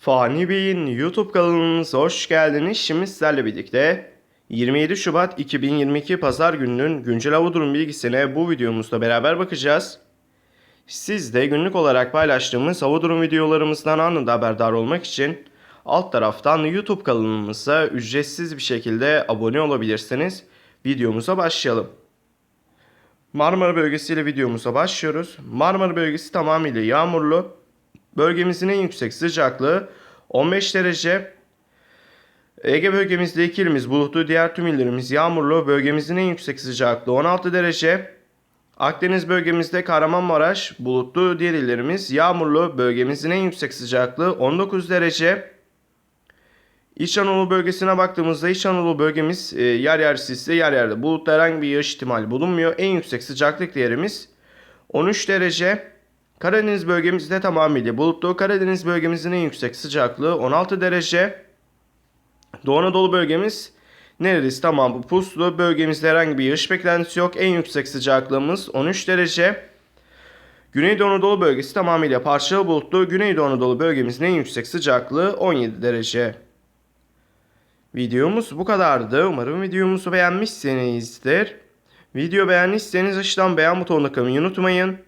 Fani Bey'in YouTube kanalımıza hoş geldiniz. Şimdi sizlerle birlikte 27 Şubat 2022 Pazar gününün güncel hava durum bilgisine bu videomuzda beraber bakacağız. Siz de günlük olarak paylaştığımız hava durum videolarımızdan anında haberdar olmak için alt taraftan YouTube kanalımıza ücretsiz bir şekilde abone olabilirsiniz. Videomuza başlayalım. Marmara bölgesiyle videomuza başlıyoruz. Marmara bölgesi tamamıyla yağmurlu. Bölgemizin en yüksek sıcaklığı 15 derece. Ege bölgemizde iki ilimiz bulutlu, diğer tüm illerimiz yağmurlu. Bölgemizin en yüksek sıcaklığı 16 derece. Akdeniz bölgemizde Kahramanmaraş bulutlu, diğer illerimiz yağmurlu. Bölgemizin en yüksek sıcaklığı 19 derece. İç Anadolu bölgesine baktığımızda İç Anadolu bölgemiz e, yer yer sisli, yer yerde bulutlu herhangi bir yağış ihtimali bulunmuyor. En yüksek sıcaklık değerimiz 13 derece. Karadeniz bölgemizde tamamıyla bulutlu. Karadeniz bölgemizin en yüksek sıcaklığı 16 derece. Doğu Anadolu bölgemiz neredeyse tamam puslu. Bölgemizde herhangi bir yağış beklentisi yok. En yüksek sıcaklığımız 13 derece. Güneydoğu Anadolu bölgesi tamamıyla parçalı bulutlu. Güneydoğu Anadolu bölgemizin en yüksek sıcaklığı 17 derece. Videomuz bu kadardı. Umarım videomuzu beğenmişsinizdir. Video beğendiyseniz aşağıdan beğen butonuna kılmayı unutmayın.